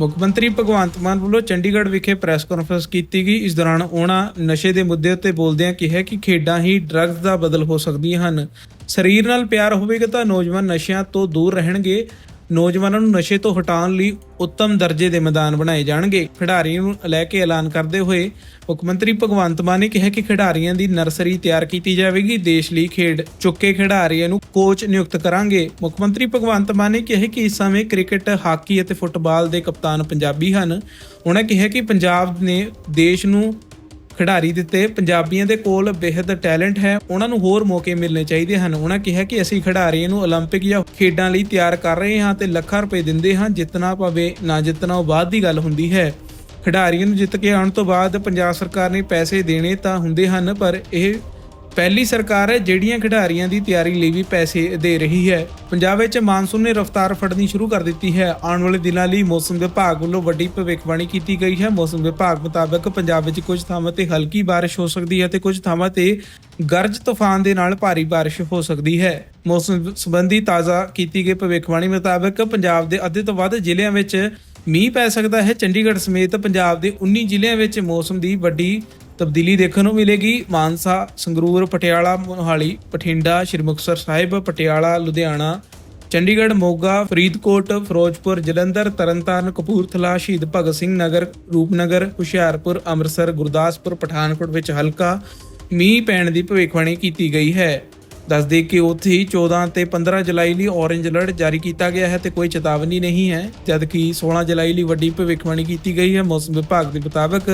ਮੁੱਖ ਮੰਤਰੀ ਭਗਵੰਤ ਮਾਨ ਵੱਲੋਂ ਚੰਡੀਗੜ੍ਹ ਵਿਖੇ ਪ੍ਰੈਸ ਕਾਨਫਰੰਸ ਕੀਤੀ ਗਈ। ਇਸ ਦੌਰਾਨ ਉਹਨਾਂ ਨਸ਼ੇ ਦੇ ਮੁੱਦੇ ਉੱਤੇ ਬੋਲਦਿਆਂ ਕਿਹਾ ਕਿ ਖੇਡਾਂ ਹੀ ਡਰੱਗਸ ਦਾ ਬਦਲ ਹੋ ਸਕਦੀਆਂ ਹਨ। ਸਰੀਰ ਨਾਲ ਪਿਆਰ ਹੋਵੇਗਾ ਤਾਂ ਨੌਜਵਾਨ ਨਸ਼ਿਆਂ ਤੋਂ ਦੂਰ ਰਹਿਣਗੇ। ਨੌਜਵਾਨਾਂ ਨੂੰ ਨਸ਼ੇ ਤੋਂ ਹਟਾਉਣ ਲਈ ਉੱਤਮ ਦਰਜੇ ਦੇ ਮੈਦਾਨ ਬਣਾਏ ਜਾਣਗੇ। ਖਿਡਾਰੀਆਂ ਨੂੰ ਲੈ ਕੇ ਐਲਾਨ ਕਰਦੇ ਹੋਏ ਮੁੱਖ ਮੰਤਰੀ ਭਗਵੰਤ ਮਾਨ ਨੇ ਕਿਹਾ ਕਿ ਖਿਡਾਰੀਆਂ ਦੀ ਨਰਸਰੀ ਤਿਆਰ ਕੀਤੀ ਜਾਵੇਗੀ। ਦੇਸ਼ ਲਈ ਖੇਡ ਚੁੱਕੇ ਖਿਡਾਰੀਆਂ ਨੂੰ ਕੋਚ ਨਿਯੁਕਤ ਕਰਾਂਗੇ। ਮੁੱਖ ਮੰਤਰੀ ਭਗਵੰਤ ਮਾਨ ਨੇ ਕਿਹਾ ਕਿ ਇਸ ਸਮੇਂ ਕ੍ਰਿਕਟ, ਹਾਕੀ ਅਤੇ ਫੁੱਟਬਾਲ ਦੇ ਕਪਤਾਨ ਪੰਜਾਬੀ ਹਨ। ਉਹਨਾਂ ਕਿਹਾ ਕਿ ਪੰਜਾਬ ਨੇ ਦੇਸ਼ ਨੂੰ ਖਿਡਾਰੀ ਦਿੱਤੇ ਪੰਜਾਬੀਆਂ ਦੇ ਕੋਲ ਬੇਹੱਦ ਟੈਲੈਂਟ ਹੈ ਉਹਨਾਂ ਨੂੰ ਹੋਰ ਮੌਕੇ ਮਿਲਣੇ ਚਾਹੀਦੇ ਹਨ ਉਹਨਾਂ ਕਿਹਾ ਕਿ ਅਸੀਂ ਖਿਡਾਰੀਆਂ ਨੂੰ 올림픽 ਜਾਂ ਖੇਡਾਂ ਲਈ ਤਿਆਰ ਕਰ ਰਹੇ ਹਾਂ ਤੇ ਲੱਖਾਂ ਰੁਪਏ ਦਿੰਦੇ ਹਾਂ ਜਿੱਤਣਾ ਪਵੇ ਨਾ ਜਿੱਤਣਾ ਉਹ ਬਾਅਦ ਦੀ ਗੱਲ ਹੁੰਦੀ ਹੈ ਖਿਡਾਰੀਆਂ ਨੂੰ ਜਿੱਤ ਕੇ ਆਉਣ ਤੋਂ ਬਾਅਦ ਪੰਜਾਬ ਸਰਕਾਰ ਨੇ ਪੈਸੇ ਦੇਣੇ ਤਾਂ ਹੁੰਦੇ ਹਨ ਪਰ ਇਹ ਪਹਿਲੀ ਸਰਕਾਰ ਹੈ ਜਿਹੜੀਆਂ ਖਿਡਾਰੀਆਂ ਦੀ ਤਿਆਰੀ ਲਈ ਵੀ ਪੈਸੇ ਦੇ ਰਹੀ ਹੈ। ਪੰਜਾਬ ਵਿੱਚ ਮਾਨਸੂਨ ਨੇ ਰਫ਼ਤਾਰ ਫੜਨੀ ਸ਼ੁਰੂ ਕਰ ਦਿੱਤੀ ਹੈ। ਆਉਣ ਵਾਲੇ ਦਿਨਾਂ ਲਈ ਮੌਸਮ ਵਿਭਾਗ ਵੱਲੋਂ ਵੱਡੀ ਭਵਿੱਖਬਾਣੀ ਕੀਤੀ ਗਈ ਹੈ। ਮੌਸਮ ਵਿਭਾਗ ਮੁਤਾਬਕ ਪੰਜਾਬ ਵਿੱਚ ਕੁਝ ਥਾਵਾਂ ਤੇ ਹਲਕੀ ਬਾਰਿਸ਼ ਹੋ ਸਕਦੀ ਹੈ ਤੇ ਕੁਝ ਥਾਵਾਂ ਤੇ ਗਰਜ ਤੂਫਾਨ ਦੇ ਨਾਲ ਭਾਰੀ ਬਾਰਿਸ਼ ਹੋ ਸਕਦੀ ਹੈ। ਮੌਸਮ ਸੰਬੰਧੀ ਤਾਜ਼ਾ ਕੀਤੀ ਗਈ ਭਵਿੱਖਬਾਣੀ ਮੁਤਾਬਕ ਪੰਜਾਬ ਦੇ ਅੱਧੇ ਤੋਂ ਵੱਧ ਜ਼ਿਲ੍ਹਿਆਂ ਵਿੱਚ ਮੀਂਹ ਪੈ ਸਕਦਾ ਹੈ। ਚੰਡੀਗੜ੍ਹ ਸਮੇਤ ਪੰਜਾਬ ਦੇ 19 ਜ਼ਿਲ੍ਹਿਆਂ ਵਿੱਚ ਮੌਸਮ ਦੀ ਵੱਡੀ ਤਬਦੀਲੀ ਦੇਖਣ ਨੂੰ ਮਿਲੇਗੀ। ਮਾਨਸਾ, ਸੰਗਰੂਰ, ਪਟਿਆਲਾ, ਮੋਹਾਲੀ, ਬਠਿੰਡਾ, ਸ਼੍ਰੀ ਮੁਕਤਸਰ ਸਾਹਿਬ, ਪਟਿਆਲਾ, ਲੁਧਿਆਣਾ, ਚੰਡੀਗੜ੍ਹ, ਮੋਗਾ, ਫਰੀਦਕੋਟ, ਫਿਰੋਜ਼ਪੁਰ, ਜਲੰਧਰ, ਤਰਨਤਾਰਨ, ਕਪੂਰਥਲਾ, ਸ਼ਹੀਦ ਭਗਤ ਸਿੰਘ ਨਗਰ, ਰੂਪਨਗਰ, ਹੁਸ਼ਿਆਰਪੁਰ, ਅੰਮ੍ਰਿਤਸਰ, ਗੁਰਦਾਸਪੁਰ, ਪਠਾਨਕੋਟ ਵਿੱਚ ਹਲਕਾ ਮੀਂਹ ਪੈਣ ਦੀ ਭਵਿੱਖਬਾਣੀ ਕੀਤੀ ਗਈ ਹੈ। ਦੱਸਦੇ ਕਿ ਉੱਥੇ ਹੀ 14 ਤੇ 15 ਜੁਲਾਈ ਲਈ ਔਰੇਂਜ ਅਲਰਟ ਜਾਰੀ ਕੀਤਾ ਗਿਆ ਹੈ ਤੇ ਕੋਈ ਚੇਤਾਵਨੀ ਨਹੀਂ ਹੈ। ਜਦਕਿ 16 ਜੁਲਾਈ ਲਈ ਵੱਡੀ ਭਵਿੱਖਬਾਣੀ ਕੀਤੀ ਗਈ ਹੈ, ਮੌਸਮ ਵਿਭਾਗ ਦੇ ਮੁਤਾਬਕ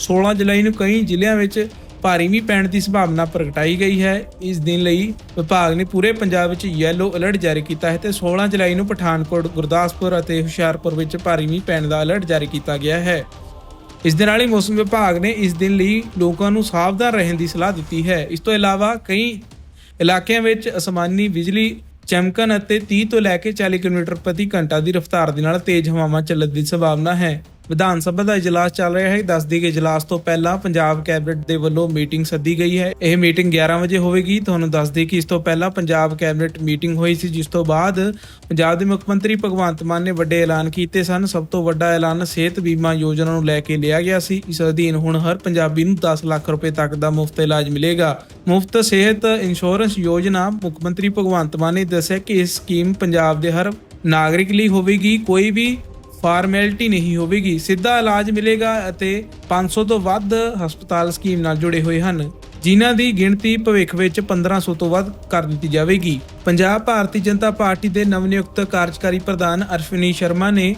16 ਜੁਲਾਈ ਨੂੰ ਕਈ ਜ਼ਿਲ੍ਹਿਆਂ ਵਿੱਚ ਭਾਰੀ ਮੀਂਹ ਪੈਣ ਦੀ ਸੰਭਾਵਨਾ ਪ੍ਰਗਟਾਈ ਗਈ ਹੈ। ਇਸ ਦਿਨ ਲਈ ਵਿਭਾਗ ਨੇ ਪੂਰੇ ਪੰਜਾਬ ਵਿੱਚ ਯੈਲੋ ਅਲਰਟ ਜਾਰੀ ਕੀਤਾ ਹੈ ਤੇ 16 ਜੁਲਾਈ ਨੂੰ ਪਠਾਨਕੋਟ, ਗੁਰਦਾਸਪੁਰ ਅਤੇ ਹੁਸ਼ਿਆਰਪੁਰ ਵਿੱਚ ਭਾਰੀ ਮੀਂਹ ਪੈਣ ਦਾ ਅਲਰਟ ਜਾਰੀ ਕੀਤਾ ਗਿਆ ਹੈ। ਇਸ ਦੇ ਨਾਲ ਹੀ ਮੌਸਮ ਵਿਭਾਗ ਨੇ ਇਸ ਦਿਨ ਲਈ ਲੋਕਾਂ ਨੂੰ ਸਾਵਧਾਨ ਰਹਿਣ ਦੀ ਸਲਾਹ ਦਿੱਤੀ ਹੈ। ਇਸ ਤੋਂ ਇਲਾਵਾ ਕਈ ਇਲਾਕਿਆਂ ਵਿੱਚ ਅਸਮਾਨੀ ਬਿਜਲੀ ਚਮਕਣ ਅਤੇ 30 ਤੋਂ ਲੈ ਕੇ 40 ਕਿਲੋਮੀਟਰ ਪ੍ਰਤੀ ਘੰਟਾ ਦੀ ਰਫ਼ਤਾਰ ਦੇ ਨਾਲ ਤੇਜ਼ ਹਵਾਵਾਂ ਚੱਲਣ ਦੀ ਸੰਭਾਵਨਾ ਹੈ। ਵਿਧਾਨ ਸਭਾ ਦਾ ਇਜਲਾਸ ਚੱਲ ਰਿਹਾ ਹੈ। ਦੱਸਦੀ ਕਿ ਇਜਲਾਸ ਤੋਂ ਪਹਿਲਾਂ ਪੰਜਾਬ ਕੈਬਨਿਟ ਦੇ ਵੱਲੋਂ ਮੀਟਿੰਗ ਸੱਦੀ ਗਈ ਹੈ। ਇਹ ਮੀਟਿੰਗ 11 ਵਜੇ ਹੋਵੇਗੀ। ਤੁਹਾਨੂੰ ਦੱਸਦੀ ਕਿ ਇਸ ਤੋਂ ਪਹਿਲਾਂ ਪੰਜਾਬ ਕੈਬਨਿਟ ਮੀਟਿੰਗ ਹੋਈ ਸੀ, ਜਿਸ ਤੋਂ ਬਾਅਦ ਪੰਜਾਬ ਦੇ ਮੁੱਖ ਮੰਤਰੀ ਭਗਵੰਤ ਮਾਨ ਨੇ ਵੱਡੇ ਐਲਾਨ ਕੀਤੇ ਸਨ। ਸਭ ਤੋਂ ਵੱਡਾ ਐਲਾਨ ਸਿਹਤ ਬੀਮਾ ਯੋਜਨਾ ਨੂੰ ਲੈ ਕੇ ਲਿਆ ਗਿਆ ਸੀ। ਇਸ ਅਧੀਨ ਹੁਣ ਹਰ ਪੰਜਾਬੀ ਨੂੰ 10 ਲੱਖ ਰੁਪਏ ਤੱਕ ਦਾ ਮੁਫਤ ਇਲਾਜ ਮਿਲੇਗਾ। ਮੁਫਤ ਸਿਹਤ ਇੰਸ਼ੋਰੈਂਸ ਯੋਜਨਾ ਮੁੱਖ ਮੰਤਰੀ ਭਗਵੰਤ ਮਾਨ ਨੇ ਦੱਸਿਆ ਕਿ ਇਹ ਸਕੀਮ ਪੰਜਾਬ ਦੇ ਹਰ ਨਾਗਰਿਕ ਲਈ ਹੋਵੇਗੀ। ਕੋਈ ਵੀ ਫਾਰਮੈਲਿਟੀ ਨਹੀਂ ਹੋਵੇਗੀ। ਸਿੱਧਾ ਇਲਾਜ ਮਿਲੇਗਾ ਅਤੇ 500 ਤੋਂ ਵੱਧ ਹਸਪਤਾਲ ਸਕੀਮ ਨਾਲ ਜੁੜੇ ਹੋਏ ਹਨ, ਜਿਨ੍ਹਾਂ ਦੀ ਗਿਣਤੀ ਭਵਿੱਖ ਵਿੱਚ 1500 ਤੋਂ ਵੱਧ ਕਰ ਦਿੱਤੀ ਜਾਵੇਗੀ। ਪੰਜਾਬ ਭਾਰਤੀ ਜਨਤਾ ਪਾਰਟੀ ਦੇ ਨਵਨਿਯੁਕਤ ਕਾਰਜਕਾਰੀ ਪ੍ਰਧਾਨ ਅਰਸ਼ਵਨੀ ਸ਼ਰਮਾ ਨੇ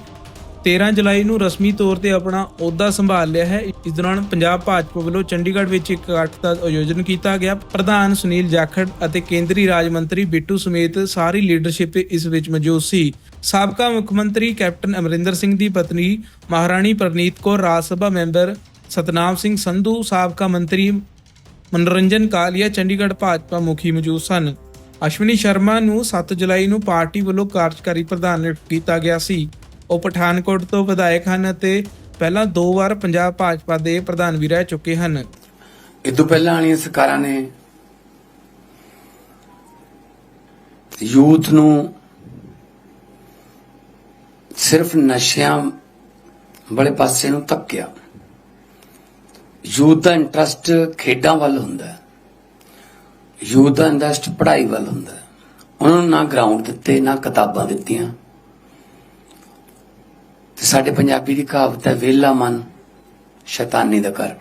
13 ਜੁਲਾਈ ਨੂੰ ਰਸਮੀ ਤੌਰ ਤੇ ਆਪਣਾ ਅਹੁਦਾ ਸੰਭਾਲ ਲਿਆ ਹੈ। ਇਸ ਦੌਰਾਨ ਪੰਜਾਬ ਭਾਜਪਾ ਵੱਲੋਂ ਚੰਡੀਗੜ੍ਹ ਵਿੱਚ ਇੱਕ ਇਕੱਠ ਦਾ ਆਯੋਜਨ ਕੀਤਾ ਗਿਆ। ਪ੍ਰਧਾਨ ਸੁਨੀਲ ਜਾਖੜ ਅਤੇ ਕੇਂਦਰੀ ਰਾਜ ਮੰਤਰੀ ਬਿੱਟੂ ਸਮੇਤ ਸਾਰੀ ਲੀਡਰਸ਼ਿਪ ਇਸ ਵਿੱਚ ਮੌਜੂਦ ਸੀ। ਸਾਬਕਾ ਮੁੱਖ ਮੰਤਰੀ ਕੈਪਟਨ ਅਮਰਿੰਦਰ ਸਿੰਘ ਦੀ ਪਤਨੀ ਮਹਾਰਾਣੀ ਪ੍ਰਨੀਤ ਕੌਰ, ਰਾਜ ਸਭਾ ਮੈਂਬਰ ਸਤਨਾਮ ਸਿੰਘ ਸੰਧੂ, ਸਾਬਕਾ ਮੰਤਰੀ ਮਨੋਰੰਜਨ ਕਾਲੀਆ, ਚੰਡੀਗੜ੍ਹ ਭਾਜਪਾ ਮੁਖੀ ਮੌਜੂਦ ਸਨ। ਅਸ਼ਵਨੀ ਸ਼ਰਮਾ ਨੂੰ 7 ਜੁਲਾਈ ਨੂੰ ਪਾਰਟੀ ਵੱਲੋਂ ਕਾਰਜਕਾਰੀ ਪ੍ਰਧਾਨ ਨਿਯੁਕਤ ਕੀਤਾ ਗਿਆ ਸੀ। ਉਹ ਪਠਾਨਕੋਟ ਤੋਂ ਵਿਧਾਇਕ ਹਨ ਅਤੇ ਪਹਿਲਾਂ ਦੋ ਵਾਰ ਪੰਜਾਬ ਭਾਜਪਾ ਦੇ ਪ੍ਰਧਾਨ ਵੀ ਰਹਿ ਚੁੱਕੇ ਹਨ। ਇਹ ਤੋਂ ਪਹਿਲਾਂ ਵਾਲੀਆਂ ਸਰਕਾਰਾਂ ਨੇ ਯੂਥ ਨੂੰ ਸਿਰਫ ਨਸ਼ਿਆਂ ਵਾਲੇ ਪਾਸੇ ਨੂੰ ਧੱਕਿਆ। ਯੂਥ ਦਾ ਇੰਟਰਸਟ ਖੇਡਾਂ ਵੱਲ ਹੁੰਦਾ ਹੈ। ਯੂਥ ਦਾ ਇੰਟਰਸਟ ਪੜ੍ਹਾਈ ਵੱਲ ਹੁੰਦਾ ਹੈ। ਉਹਨਾਂ ਨੂੰ ਨਾ ਗਰਾਊਂਡ ਦਿੱਤੇ, ਨਾ ਕਿਤਾਬਾਂ ਦਿੱਤੀਆਂ। ਤੇ ਸਾਡੇ ਪੰਜਾਬੀ ਦੀ ਕਹਾਵਤ ਹੈ ਵਿਹਲਾ ਮਨ ਸ਼ੈਤਾਨੀ ਦਾ ਘਰ।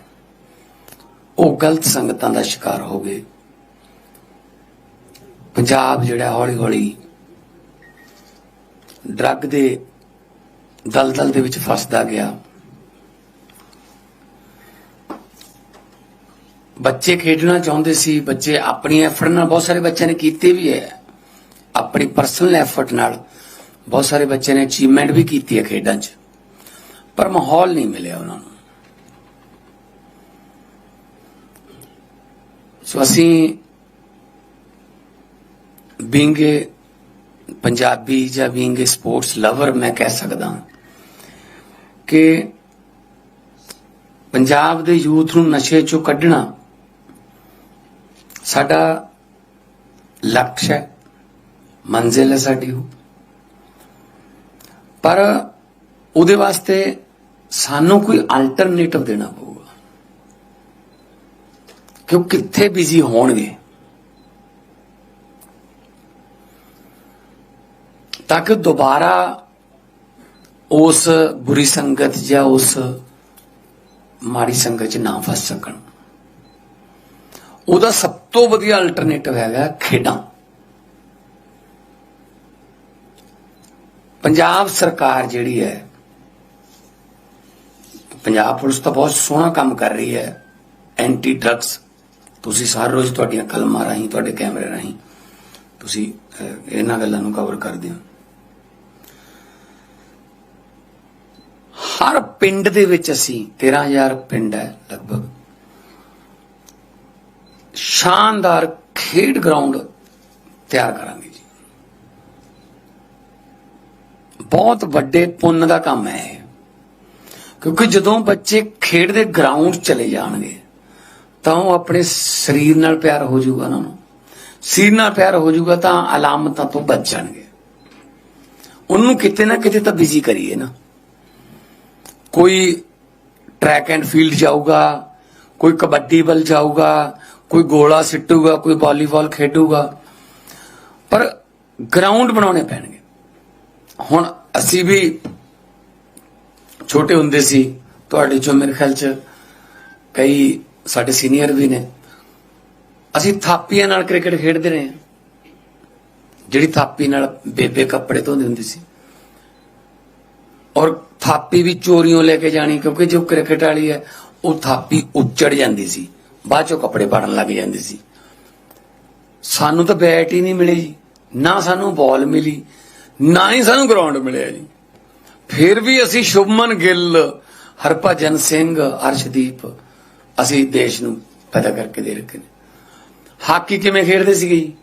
ਉਹ ਗਲਤ ਸੰਗਤਾਂ ਦਾ ਸ਼ਿਕਾਰ ਹੋ ਗਏ। ਪੰਜਾਬ ਜਿਹੜਾ ਹੌਲੀ ਹੌਲੀ ਡਰੱਗ ਦੇ ਦਲਦਲ ਦੇ ਵਿੱਚ ਫਸਦਾ ਗਿਆ। ਬੱਚੇ ਖੇਡਣਾ ਚਾਹੁੰਦੇ ਸੀ, ਬੱਚੇ ਆਪਣੀ ਐਫਰਟ ਨਾਲ, ਬਹੁਤ ਸਾਰੇ ਬੱਚਿਆਂ ਨੇ ਕੀਤੇ ਵੀ ਹੈ। ਆਪਣੀ ਪਰਸਨਲ ਐਫਰਟ ਨਾਲ ਬਹੁਤ ਸਾਰੇ ਬੱਚਿਆਂ ਨੇ ਅਚੀਵਮੈਂਟ ਵੀ ਕੀਤੀ ਹੈ ਖੇਡਾਂ 'ਚ, ਪਰ ਮਾਹੌਲ ਨਹੀਂ ਮਿਲਿਆ ਉਹਨਾਂ ਨੂੰ। ਸੋ ਅਸੀਂ ਬੀਇੰਗ ਪੰਜਾਬੀ ਜਾਂ ਬੀਇੰਗ ਸਪੋਰਟਸ ਲਵਰ ਮੈਂ ਕਹਿ ਸਕਦਾ ਕਿ ਪੰਜਾਬ ਦੇ ਯੂਥ ਨੂੰ ਨਸ਼ੇ ਚੋਂ ਕੱਢਣਾ ਸਾਡਾ ਲਕਸ਼ ਹੈ, ਮੰਜ਼ਿਲ ਹੈ ਸਾਡੀ ਉਹ। ਪਰ ਉਹਦੇ ਵਾਸਤੇ ਸਾਨੂੰ ਕੋਈ ਅਲਟਰਨੇਟਿਵ ਦੇਣਾ ਪਊਗਾ। ਕਿ ਉਹ ਕਿੱਥੇ ਬਿਜ਼ੀ ਹੋਣਗੇ? ਤਾਂ ਕਿ ਦੁਬਾਰਾ ਉਸ ਬੁਰੀ ਸੰਗਤ ਜਾਂ ਉਸ ਮਾੜੀ ਸੰਗਤ 'ਚ ਨਾ ਫਸ ਸਕਣ। ਉਹਦਾ ਸਭ ਤੋਂ ਵਧੀਆ ਅਲਟਰਨੇਟਿਵ ਹੈਗਾ ਖੇਡਾਂ। ਪੰਜਾਬ ਸਰਕਾਰ ਜਿਹੜੀ ਹੈ, ਪੰਜਾਬ ਪੁਲਿਸ ਤਾਂ ਬਹੁਤ ਸੋਹਣਾ ਕੰਮ ਕਰ ਰਹੀ ਹੈ। ਐਂਟੀ ਡਰੱਗਸ, ਤੁਸੀਂ ਸਾਰ ਰੋਜ਼ ਤੁਹਾਡੀਆਂ ਕਲਮਾਂ ਰਾਹੀਂ, ਤੁਹਾਡੇ ਕੈਮਰੇ ਰਾਹੀਂ ਤੁਸੀਂ ਇਹਨਾਂ ਗੱਲਾਂ ਨੂੰ ਕਵਰ ਕਰਦੇ ਹੋ। ਹਰ ਪਿੰਡ ਦੇ ਵਿੱਚ ਅਸੀਂ 13000 ਪਿੰਡ ਹੈ ਲਗਭਗ। ਸ਼ਾਨਦਾਰ ਖੇਡ ਗਰਾਊਂਡ ਤਿਆਰ ਕਰਾਂਗੇ ਜੀ ਬਹੁਤ ਵੱਡੇ ਪੁੰਨ ਦਾ ਕੰਮ ਹੈ ਇਹ। ਕਿਉਂਕਿ ਜਦੋਂ ਬੱਚੇ ਖੇਡ ਦੇ ਗਰਾਊਂਡ ਚਲੇ ਜਾਣਗੇ, ਤਾਂ ਉਹ ਆਪਣੇ ਸਰੀਰ ਨਾਲ ਪਿਆਰ ਹੋ ਜਾਊਗਾ ਉਹਨਾਂ ਨੂੰ। ਸਰੀਰ ਨਾਲ ਪਿਆਰ ਹੋ ਜਾਊਗਾ ਤਾਂ ਅਲਾਮਤਾਂ ਤੋਂ ਬਚ ਜਾਣਗੇ। ਉਹਨੂੰ ਕਿਤੇ ਨਾ ਕਿਤੇ ਤਾਂ ਬਿਜ਼ੀ ਕਰੀਏ ਨਾ। ਕੋਈ ਟਰੈਕ ਐਂਡ ਫੀਲਡ ਜਾਊਗਾ, ਕੋਈ ਕਬੱਡੀ ਵੱਲ ਜਾਊਗਾ, ਕੋਈ ਗੋਲਾ ਸਿੱਟੂਗਾ, ਕੋਈ ਵਾਲੀਬਾਲ ਖੇਡੂਗਾ। ਪਰ ਗਰਾਊਂਡ ਬਣਾਉਣੇ ਪੈਣਗੇ। ਹੁਣ ਅਸੀਂ ਵੀ ਛੋਟੇ ਹੁੰਦੇ ਸੀ, ਤੁਹਾਡੇ ਚੋਂ ਮੇਰੇ ਖਿਆਲ ਚ ਕਈ ਸਾਡੇ ਸੀਨੀਅਰ ਵੀ ਨੇ। ਅਸੀਂ ਥਾਪੀਆਂ ਨਾਲ ਕ੍ਰਿਕਟ ਖੇਡਦੇ ਰਹੇ ਹਾਂ। ਜਿਹੜੀ ਥਾਪੀ ਨਾਲ ਬੇਬੇ ਕੱਪੜੇ ਧੋਂਦੇ ਹੁੰਦੀ ਸੀ। ਔਰ ਥਾਪੀ ਵੀ ਚੋਰੀਆਂ ਲੈ ਕੇ ਜਾਣੀ, ਕਿਉਂਕਿ ਜੋ ਕ੍ਰਿਕਟ ਵਾਲੀ ਹੈ, ਉਹ ਥਾਪੀ ਉੱਚੜ ਜਾਂਦੀ ਸੀ। ਬਾਅਦ ਚੋਂ ਕੱਪੜੇ ਪਾੜਨ ਲੱਗ ਜਾਂਦੀ ਸੀ। ਸਾਨੂੰ ਤਾਂ ਬੈਟ ਹੀ ਨਹੀਂ ਮਿਲੀ ਜੀ। ਨਾ ਸਾਨੂੰ ਬਾਲ ਮਿਲੀ। ਨਾ ਹੀ ਸਾਨੂੰ ਗਰਾਊਂਡ ਮਿਲਿਆ ਜੀ। ਫਿਰ ਵੀ ਅਸੀਂ ਸ਼ੁਭਮਨ ਗਿੱਲ, ਹਰਭਜਨ ਸਿੰਘ, ਅਰਸ਼ਦੀਪ ਅਸੀਂ ਦੇਸ਼ ਨੂੰ ਪੈਦਾ ਕਰਕੇ ਦੇ ਰੱਖੇ ਨੇ। ਹਾਕੀ ਕਿਵੇਂ ਖੇਡਦੇ ਸੀਗੇ ਜੀ?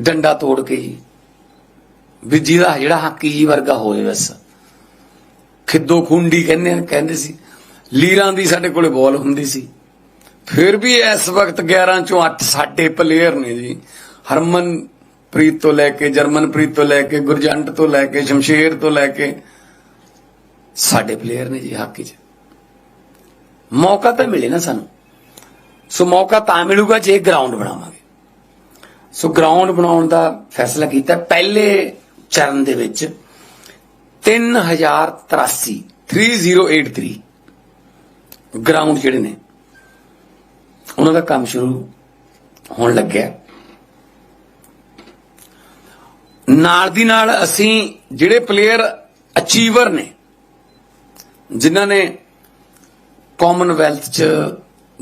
ਡੰਡਾ ਤੋੜ ਕੇ ਜੀ। ਵੀ ਜਿਹਦਾ ਜਿਹੜਾ ਹਾਕੀ ਜੀ ਵਰਗਾ ਹੋਵੇ ਬਸ। ਖਿੱਦੋ ਖੁੰਡੀ ਕਹਿੰਦੇ ਕਹਿੰਦੇ ਸੀ। ਲੀਰਾਂ ਦੀ ਸਾਡੇ ਕੋਲੇ ਬਾਲ ਹੁੰਦੀ ਸੀ। ਫਿਰ ਵੀ ਇਸ ਵਕਤ 11 ਚੋਂ 8 ਸਾਡੇ ਪਲੇਅਰ ਨੇ ਜੀ। ਹਰਮਨ ਪ੍ਰੀਤ ਤੋਂ ਲੈ ਕੇ ਜਰਮਨਪ੍ਰੀਤ ਤੋਂ ਲੈ ਕੇ, ਗੁਰਜੰਟ ਤੋਂ ਲੈ ਕੇ, ਸ਼ਮਸ਼ੇਰ ਤੋਂ ਲੈ ਕੇ, ਸਾਡੇ ਪਲੇਅਰ ਨੇ ਜੀ ਹਾਕੀ 'ਚ। ਮੌਕਾ ਤਾਂ ਮਿਲੇ ਨਾ ਸਾਨੂੰ। ਸੋ ਮੌਕਾ ਤਾਂ ਮਿਲੂਗਾ ਜੇ ਗਰਾਊਂਡ ਬਣਾਵਾਂਗੇ। ਸੋ ਗਰਾਊਂਡ ਬਣਾਉਣ ਦਾ ਫੈਸਲਾ ਕੀਤਾ। ਪਹਿਲੇ ਚਰਨ ਦੇ ਵਿੱਚ 3083 3083 ਗਰਾਊਂਡ ਜਿਹੜੇ ਨੇ, ਉਹਨਾਂ ਦਾ ਕੰਮ ਸ਼ੁਰੂ ਹੋਣ ਲੱਗਿਆ। ਨਾਲ ਦੀ ਨਾਲ ਅਸੀਂ ਜਿਹੜੇ ਪਲੇਅਰ ਅਚੀਵਰ ਨੇ, ਜਿਨ੍ਹਾਂ ਨੇ ਕਾਮਨਵੈਲਥ ਚ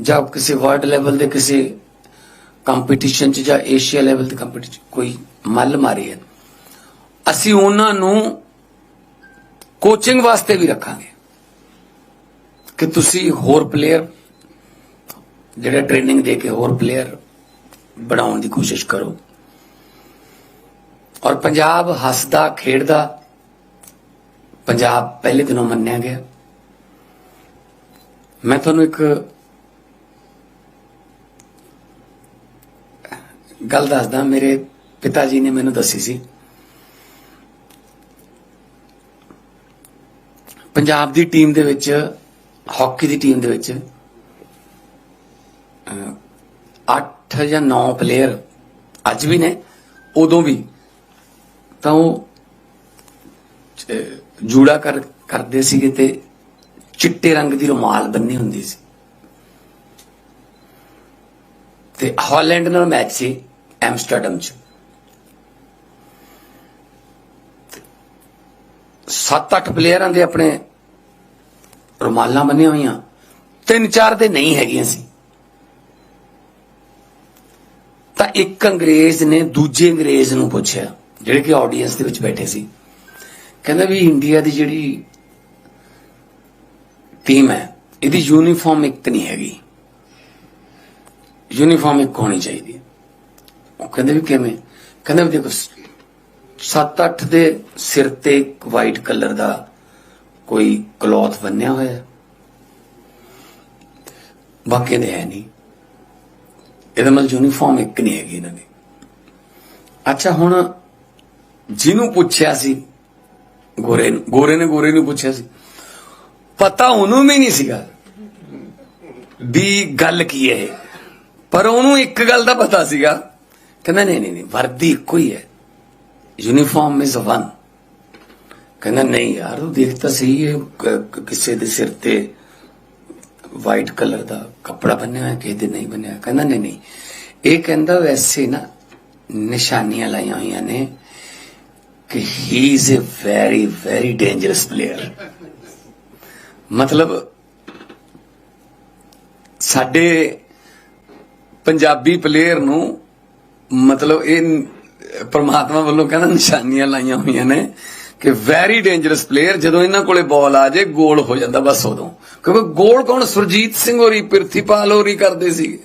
ਜਾਂ ਕਿਸੇ ਵਰਲਡ ਲੈਵਲ ਦੇ ਕਿਸੇ ਕੰਪੀਟੀਸ਼ਨ ਚ ਜਾਂ ਏਸ਼ੀਆ ਲੈਵਲ ਦੇ ਕੰਪੀਟੀਸ਼ਨ ਕੋਈ ਮੱਲ ਮਾਰੀ ਹੈ, ਅਸੀਂ ਉਹਨਾਂ ਨੂੰ ਕੋਚਿੰਗ ਵਾਸਤੇ ਵੀ ਰੱਖਾਂਗੇ। ਕਿ ਤੁਸੀਂ ਹੋਰ ਪਲੇਅਰ ਜਿਹੜੇ ਟ੍ਰੇਨਿੰਗ ਦੇ ਕੇ ਹੋਰ ਪਲੇਅਰ ਬਣਾਉਣ ਦੀ ਕੋਸ਼ਿਸ਼ ਕਰੋ। ਔਰ ਪੰਜਾਬ ਹੱਸਦਾ, ਖੇਡਦਾ, ਪੰਜਾਬ ਪਹਿਲੇ ਦਿਨੋਂ ਮੰਨਿਆ ਗਿਆ। ਮੈਂ ਤੁਹਾਨੂੰ ਇੱਕ ਗੱਲ ਦੱਸਦਾ, ਮੇਰੇ ਪਿਤਾ ਜੀ ਨੇ ਮੈਨੂੰ ਦੱਸੀ ਸੀ। ਪੰਜਾਬ ਦੀ ਟੀਮ ਦੇ ਵਿੱਚ, ਹਾਕੀ ਦੀ ਟੀਮ ਦੇ ਵਿੱਚ 8 ਜਾਂ 9 ਪਲੇਅਰ ਅੱਜ ਵੀ ਨੇ, ਉਦੋਂ ਵੀ ਤਾਂ ਉਹ ਜੂੜਾ ਕਰ, ਕਰਦੇ ਸੀਗੇ ਤੇ ਚਿੱਟੇ ਰੰਗ ਦੀ ਰੁਮਾਲ ਬੰਨੀ ਹੁੰਦੀ ਸੀ। ਤੇ ਹਾਲੈਂਡ ਨਾਲ ਮੈਚ ਸੀ ਐਮਸਟਰਡਮ ਚ। ਸੱਤ ਅੱਠ ਪਲੇਅਰਾਂ ਦੇ ਆਪਣੇ ਰੁਮਾਲਾਂ ਬੰਨੀਆਂ ਹੋਈਆਂ। ਤਿੰਨ ਚਾਰ ਦੇ ਨਹੀਂ ਹੈਗੀਆਂ ਸੀ। ਤਾਂ ਇੱਕ ਅੰਗਰੇਜ਼ ਨੇ ਦੂਜੇ ਅੰਗਰੇਜ਼ ਨੂੰ ਪੁੱਛਿਆ ਜਿਹੜੇ ਕਿ ਆਡੀਅנס ਦੇ ਵਿੱਚ ਬੈਠੇ ਸੀ। ਕਹਿੰਦਾ ਵੀ ਇੰਡੀਆ ਦੀ ਜਿਹੜੀ ਟੀਮ ਹੈ, ਇਹਦੀ ਯੂਨੀਫਾਰਮ ਇੱਕ ਨਹੀਂ ਹੈਗੀ। ਯੂਨੀਫਾਰਮ ਇੱਕ ਹੋਣੀ ਚਾਹੀਦੀ। ਉਹ ਕਹਿੰਦੇ ਵੀ ਕਿਵੇਂ? ਕਹਿੰਦਾ ਵੀ ਦੇਖੋ 7-8 ਦੇ ਸਿਰ ਤੇ ਇੱਕ ਵਾਈਟ ਕਲਰ ਦਾ ਕੋਈ ਕਲੋਥ ਬੰਨਿਆ ਹੋਇਆ ਬਾਕੀ ਦੇ ਹੈ ਨਹੀਂ। ਇਹਦਾ ਮਤਲਬ ਯੂਨੀਫਾਰਮ ਇੱਕ ਨਹੀਂ ਹੈਗੀ ਇਹਨਾਂ ਦੀ। ਅੱਛਾ, ਹੁਣ ਜਿਹਨੂੰ ਪੁੱਛਿਆ ਸੀ, ਗੋਰੇ ਨੂੰ, ਗੋਰੇ ਨੇ ਗੋਰੇ ਨੂੰ ਪੁੱਛਿਆ ਸੀ ਪਤਾ ਉਹਨੂੰ ਵੀ ਨਹੀਂ ਸੀਗਾ ਵੀ ਗੱਲ ਕੀ ਹੈ ਇਹ। ਪਰ ਉਹਨੂੰ ਇੱਕ ਗੱਲ ਦਾ ਪਤਾ ਸੀਗਾ ਕਹਿੰਦਾ ਨਹੀਂ ਨਹੀਂ ਵਰਦੀ ਇੱਕੋ ਹੀ ਹੈ ਯੂਨੀਫਾਰਮ ਇਜ਼ ਵਨ ਕਹਿੰਦਾ, ਨਹੀਂ ਯਾਰ ਉਹ ਦੇਖ ਤਾਂ ਸਹੀ ਹੈ, ਕ- ਕ- ਕਿਸੇ ਦੇ ਸਿਰ ਤੇ ਵਾਈਟ ਕਲਰ ਦਾ ਕੱਪੜਾ ਬੰਨਿਆ ਹੋਇਆ, ਕਿਸੇ ਦੇ ਨਹੀਂ ਬੰਨਿਆ ਹੋਇਆ। ਕਹਿੰਦਾ, ਨਹੀਂ ਨਹੀਂ, ਇਹ ਕਹਿੰਦਾ ਵੈਸੇ ਨਾ ਨਿਸ਼ਾਨੀਆਂ ਲਾਈਆਂ ਹੋਈਆਂ ਨੇ ਕਿ he is a very very dangerous player ਮਤਲਬ ਸਾਡੇ ਪੰਜਾਬੀ ਪਲੇਅਰ ਨੂੰ ਮਤਲਬ ਇਹ ਪ੍ਰਮਾਤਮਾ ਵੱਲੋਂ ਕਹਿੰਦਾ ਨਿਸ਼ਾਨੀਆਂ ਲਾਈਆਂ ਹੋਈਆਂ ਨੇ ਕਿ ਵੈਰੀ ਡੇਂਜਰਸ ਪਲੇਅਰ ਜਦੋਂ ਇਹਨਾਂ ਕੋਲੇ ਬਾਲ ਆ ਜੇ ਗੋਲ ਹੋ ਜਾਂਦਾ ਬਸ ਉਦੋਂ ਕਿਉਂਕਿ ਗੋਲ ਕੌਣ ਸੁਰਜੀਤ ਸਿੰਘ ਹੋਰੀ ਪ੍ਰਿਥੀਪਾਲ ਹੋਰੀ ਕਰਦੇ ਸੀ